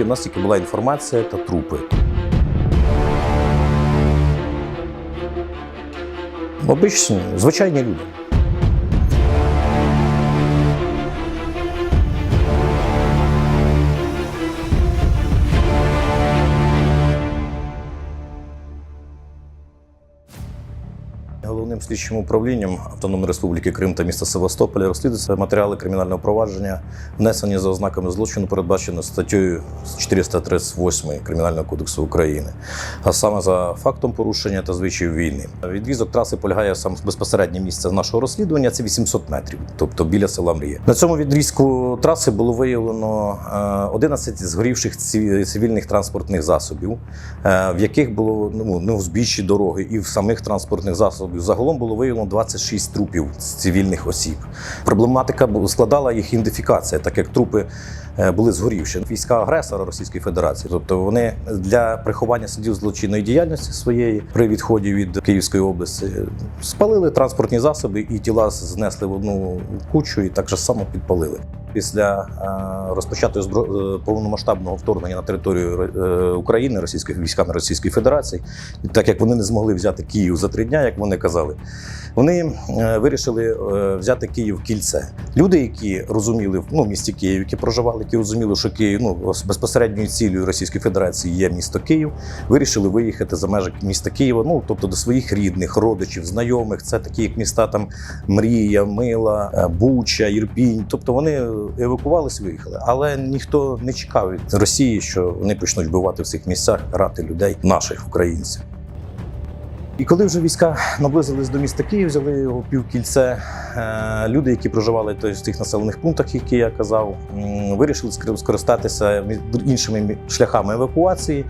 У нас тільки була інформація та трупи. Обичні, звичайні люди. Головним слідчим управлінням Автономної Республіки Крим та міста Севастополя розслідуються матеріали кримінального провадження, внесені за ознаками злочину, передбачено статтею 438 Кримінального кодексу України, а саме за фактом порушення та звичаїв війни. Відрізок траси полягає сам безпосереднє місце нашого розслідування. Це 800 метрів, тобто біля села Мрія. На цьому відрізку траси було виявлено е, 11 згорівших цивільних транспортних засобів, е, в яких було ну, на узбіччі дороги і в самих транспортних засобів. Загалом було виявлено 26 трупів з цивільних осіб. Проблематика складала їх ідентифікація, так як трупи е, були згорівші. Війська агресора Російської Федерації, тобто вони для приховання слідів злочинної діяльності своєї при відході від Київської області спалили транспортні засоби і тіла знесли в одну кучу і так же само підпалили. Після е, розпочатого е, повномасштабного вторгнення на територію е, України російських військами Російської Федерації, так як вони не змогли взяти Київ за три дня, як вони казали, вони вирішили взяти Київ кільце. Люди, які розуміли ну, в місті Київ, які проживали, які розуміли, що Київ ну безпосередньою цілею Російської Федерації є місто Київ, вирішили виїхати за межі міста Києва. Ну тобто до своїх рідних, родичів, знайомих. Це такі як міста там Мрія, Мила, Буча, Ірпінь. Тобто вони евакувалися, виїхали, але ніхто не чекав від Росії, що вони почнуть вбивати в цих місцях, грати людей, наших українців. І коли вже війська наблизились до міста Київ, взяли його півкільце. е, Люди, які проживали в тих населених пунктах, які я казав, вирішили скор- скористатися іншими шляхами евакуації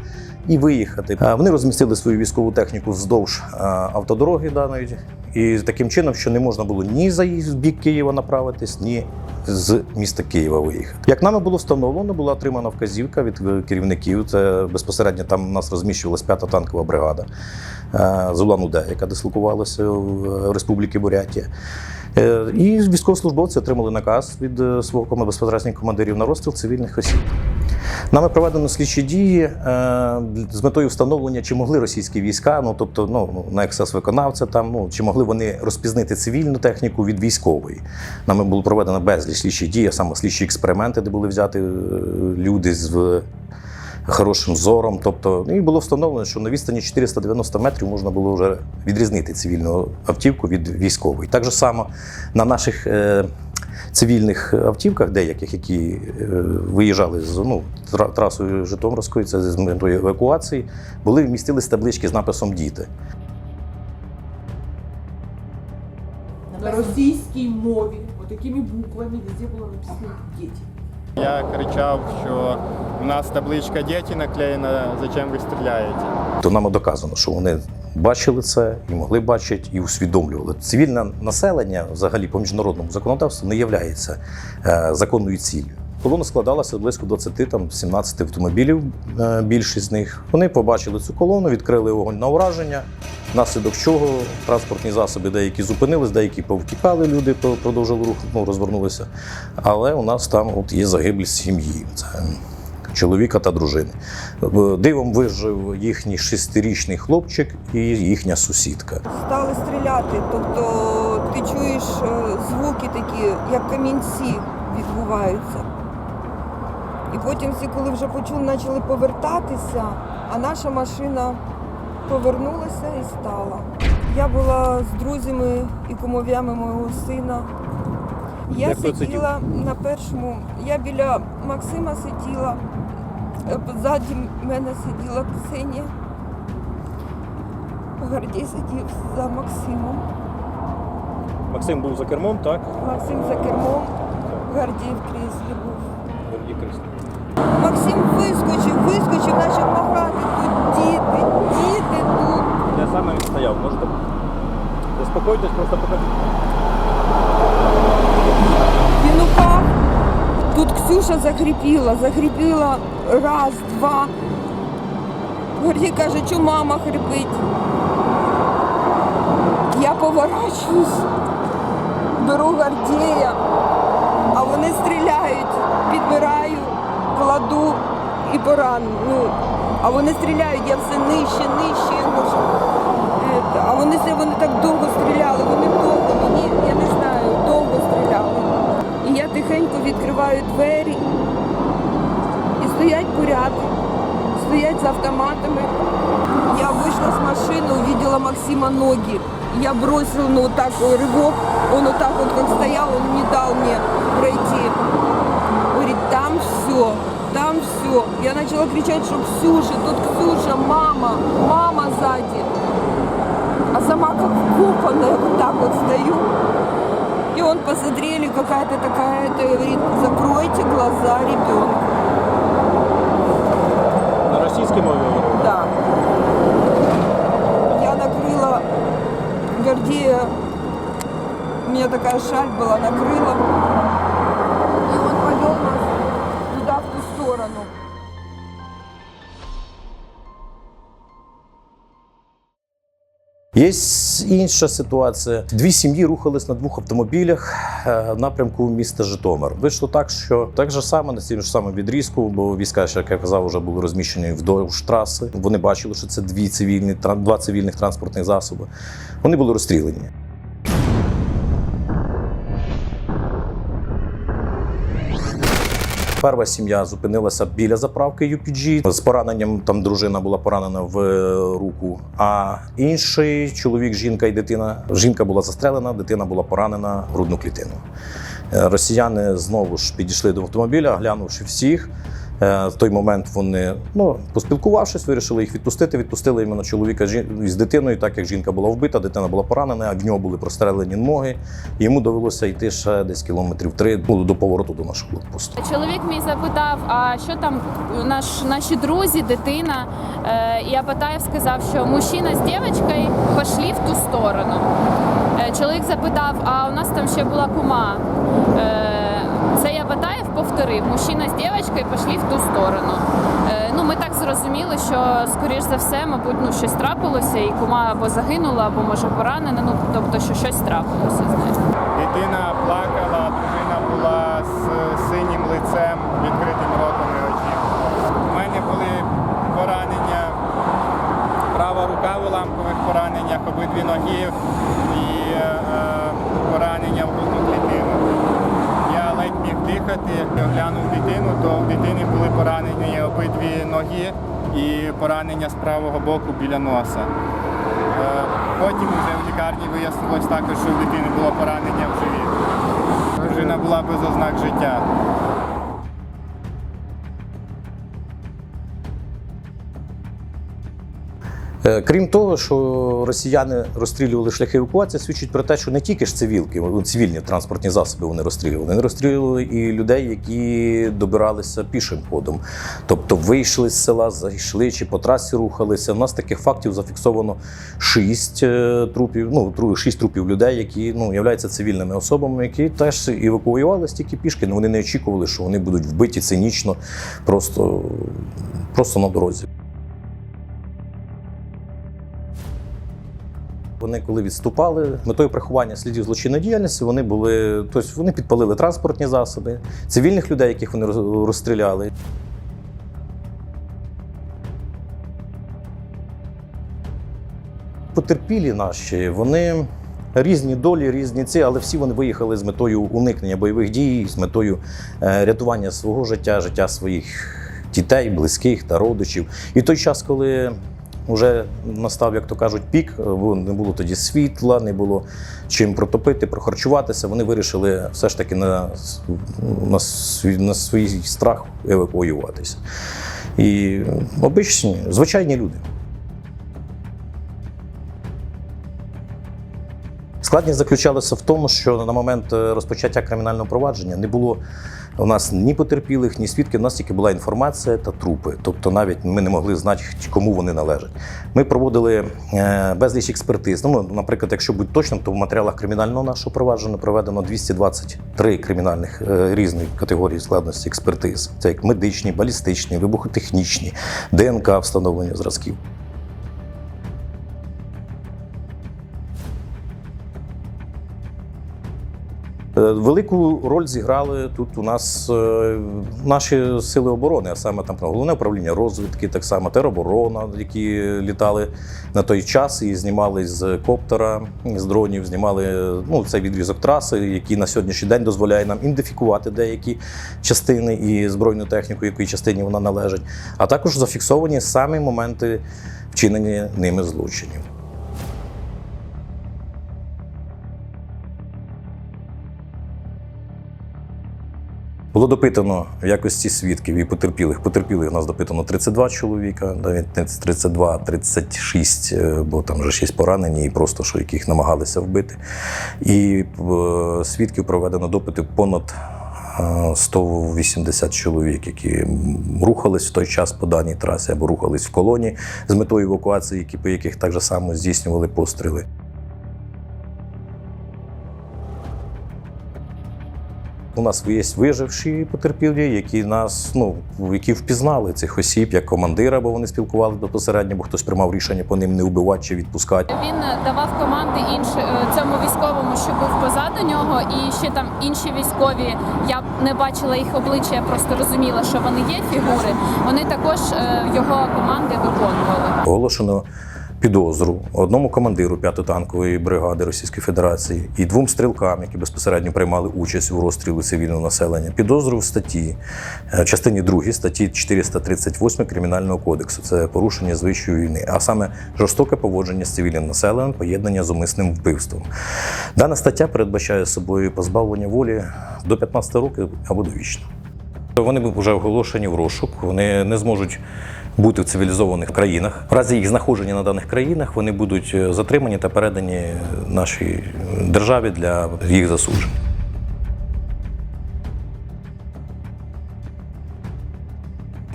і виїхати. Е, Вони розмістили свою військову техніку вздовж е, автодороги даної, і таким чином, що не можна було ні за бік Києва направитись, ні з міста Києва виїхати. Як нами було встановлено, була отримана вказівка від е, керівників. Це безпосередньо там у нас розміщувалась п'ята танкова бригада е, з Улан-Удэ, яка дислокувалася в Республіці Бурятія. Е, І військовослужбовці отримали наказ від е, свого безпосередніх командирів на розстріл цивільних осіб. Нами проведено слідчі дії е, з метою встановлення, чи могли російські війська, ну тобто ну, на ексес виконавця, там ну чи могли вони розпізнити цивільну техніку від військової. Нами було проведено безліч слідчих дій, а саме слідчі експерименти, де були взяти люди з хорошим зором. Тобто, і було встановлено, що на відстані 490 метрів можна було вже відрізнити цивільну автівку від військової. Так же само на наших е, цивільних автівках, деяких, які е, виїжджали з ну, тра- трасою Житомирської, це з метою евакуації, були вмістились таблички з написом Діти. на російській мові, отакими буквами, везде було написано діти. Я кричав, що у нас табличка діти наклеєна, зачем ви стріляєте? То нам доказано, що вони бачили це і могли бачити, і усвідомлювали. Цивільне населення, взагалі по міжнародному законодавству, не є законною ціллю. Колона складалася близько 20, там 17 автомобілів, е, більшість з них. Вони побачили цю колону, відкрили вогонь на ураження, внаслідок чого транспортні засоби деякі зупинились, деякі повтікали, люди продовжили рух, ну, розвернулися. Але у нас там от є загиблі сім'ї. Це чоловіка та дружини. Е, Дивом вижив їхній шестирічний хлопчик і їхня сусідка. Стали стріляти, тобто ти чуєш е, звуки такі, як камінці відбуваються. І потім всі, коли вже почули, почали повертатися, а наша машина повернулася і стала. Я була з друзями і кумов'ями мого сина. Я сидів? сиділа на першому, я біля Максима сиділа, е, ззаді мене сиділа Ксенія. Гордій сидів за Максимом. Максим був за кермом, так? Максим за кермом, Гордій в кріслі був. Вискочив, вискочив, почав махати. Тут діти, діти тут. Я саме він стояв. Можете заспокойтесь, просто покажіть. Він упав. Тут Ксюша захрипіла, захрипіла раз, два. Гордій каже, що мама хрипить. Я поворачуюсь, беру Гордія, а вони стріляють, підбираю, кладу і поран. Ну, а вони стріляють, я все нижче, нижче. Я можу. Е, А вони, все- вони так довго стріляли, вони довго, мені, я не знаю, довго стріляли. І я тихенько відкриваю двері. І стоять буряти, стоять з автоматами. Я вышла с машины, увидела Максима ноги. Я бросила, ну, вот так вот рывок. Он вот так вот, как стоял, он не дал мне пройти. Говорит, там все, там все. Я начала кричать, что Ксюша, тут Ксюша, мама, мама сзади. А сама как вкопанная, вот так вот стою. И он посмотрели, какая-то такая, это говорит, закройте глаза ребенка. На російській мові говорив? Да. Я накрыла Гордея, у меня такая шаль была, накрыла. Сторону. Є інша ситуація. Дві сім'ї рухались на двох автомобілях е, в напрямку міста Житомир. Вийшло так, що так же саме на цьому ж самому відрізку, бо війська, як я казав, вже були розміщені вдовж траси. Вони бачили, що це дві цивільні два цивільних транспортних засоби. Вони були розстріляні. Перша сім'я зупинилася біля заправки UPG. З пораненням там дружина була поранена в е, руку. А інший чоловік, жінка і дитина. Жінка була застрелена, дитина була поранена в грудну клітину. Е, Росіяни знову ж підійшли до автомобіля, глянувши всіх. Е, В той момент вони, ну, поспілкувавшись, вирішили їх відпустити. Відпустили іменно чоловіка з дитиною, так як жінка була вбита, дитина була поранена, в нього були прострелені ноги. Йому довелося йти ще десь кілометрів три ну, до повороту до нашого блокпосту. Чоловік мій запитав, а що там наш, наші друзі, дитина. Е, я Батаєв сказав, що мужчина з дівчинкою пішли в ту сторону. Е, чоловік запитав, а у нас там ще була кума. Це я Батаєв мужчина з дівчинкою пішли в ту сторону. Е, ну, ми так зрозуміли, що, скоріш за все, мабуть, ну, щось трапилося, і кума або загинула, або може поранена. Ну, тобто, що щось трапилося з. Дитина плакала, дружина була з синім лицем, відкритим ротом і очима. У мене були поранення, права рука в уламкових пораненнях, обидві ноги і е, поранення в грудну клітину. Я ледь міг дихати, оглянув дитину, то в дитини були поранені обидві ноги і поранення з правого боку біля носа. Е, Потім вже в лікарні вияснилось також, що в дитини було поранення в живіт. Дружина була без ознак життя. Крім того, що росіяни розстрілювали шляхи евакуації, свідчить про те, що не тільки ж цивілки, ну, цивільні транспортні засоби вони розстрілювали. Вони розстрілювали і людей, які добиралися пішим ходом. Тобто вийшли з села, зайшли чи по трасі рухалися. У нас таких фактів зафіксовано шість е, трупів, ну шість трупів людей, які ну являються цивільними особами, які теж евакуювалися тільки пішки. Ну вони не очікували, що вони будуть вбиті цинічно, просто, просто на дорозі. Вони коли відступали метою приховання слідів злочинної діяльності, вони були, тобто вони підпалили транспортні засоби, цивільних людей, яких вони роз- розстріляли. Потерпілі наші, вони різні долі, різні ці, але всі вони виїхали з метою уникнення бойових дій, з метою е, рятування свого життя, життя своїх дітей, близьких та родичів. І той час, коли вже настав, як то кажуть, пік, бо не було тоді світла, не було чим протопити, прохарчуватися. Вони вирішили все ж таки на, на, свій, на свій страх евакуюватися. І обичні, звичайні люди. Складність заключалася в тому, що на момент е, розпочаття кримінального провадження не було у нас ні потерпілих, ні свідків. У нас тільки була інформація та трупи. Тобто навіть ми не могли знати, кому вони належать. Ми проводили е, безліч експертиз. Ну, наприклад, якщо бути точним, то в матеріалах кримінального нашого провадження проведено 223 кримінальних е, різних категорій складності експертиз. Це як медичні, балістичні, вибухотехнічні, ДНК встановлення зразків. Велику роль зіграли тут у нас е, наші сили оборони, а саме там головне управління розвідки, так само тероборона, які літали на той час і знімали з коптера, з дронів, знімали ну, цей відрізок траси, який на сьогоднішній день дозволяє нам ідентифікувати деякі частини і збройну техніку, якій частині вона належить, а також зафіксовані самі моменти вчинення ними злочинів. Було допитано в якості свідків і потерпілих. Потерпілих у нас допитано 32 чоловіка, навіть не 32, 36, е, бо там вже шість поранені, і просто що яких намагалися вбити. І е, свідків проведено допити понад е, 180 чоловік, які рухались в той час по даній трасі або рухались в колоні з метою евакуації, які, по яких так само здійснювали постріли. У нас є виживші потерпілі, які нас, ну які впізнали цих осіб як командира, бо вони спілкувалися безпосередньо, бо хтось приймав рішення по ним не вбивати чи відпускати. Він давав команди інш... е, цьому військовому, що був позаду нього, і ще там інші військові. Я не бачила їх обличчя, я просто розуміла, що вони є фігури. Вони також е, його команди виконували. Оголошено підозру одному командиру 5-ї танкової бригади Російської Федерації і двом стрілкам, які безпосередньо приймали участь у розстрілі цивільного населення. Підозру в статті е, частині 2 статті 438 Кримінального кодексу. Це порушення звичної війни, а саме жорстоке поводження з цивільним населенням, поєднання з умисним вбивством. Дана стаття передбачає собою позбавлення волі до 15 років або довічно. Вони вже оголошені в розшук, вони не зможуть бути в цивілізованих країнах. В разі їх знаходження на даних країнах вони будуть е, затримані та передані нашій державі для їх засуджень.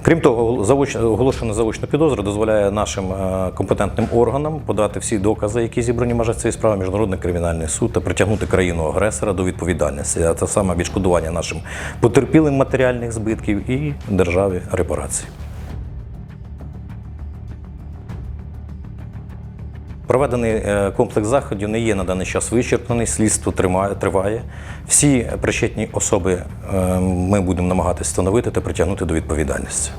Крім того, оголошена заочна підозра дозволяє нашим е, компетентним органам подати всі докази, які зібрані в межах цієї справи, міжнародний кримінальний суд та притягнути країну агресора до відповідальності, а це саме відшкодування нашим потерпілим матеріальних збитків і державі репарації. Проведений е, комплекс заходів не є на даний час вичерпаний, слідство триває. Всі причетні особи е, ми будемо намагатися встановити та притягнути до відповідальності.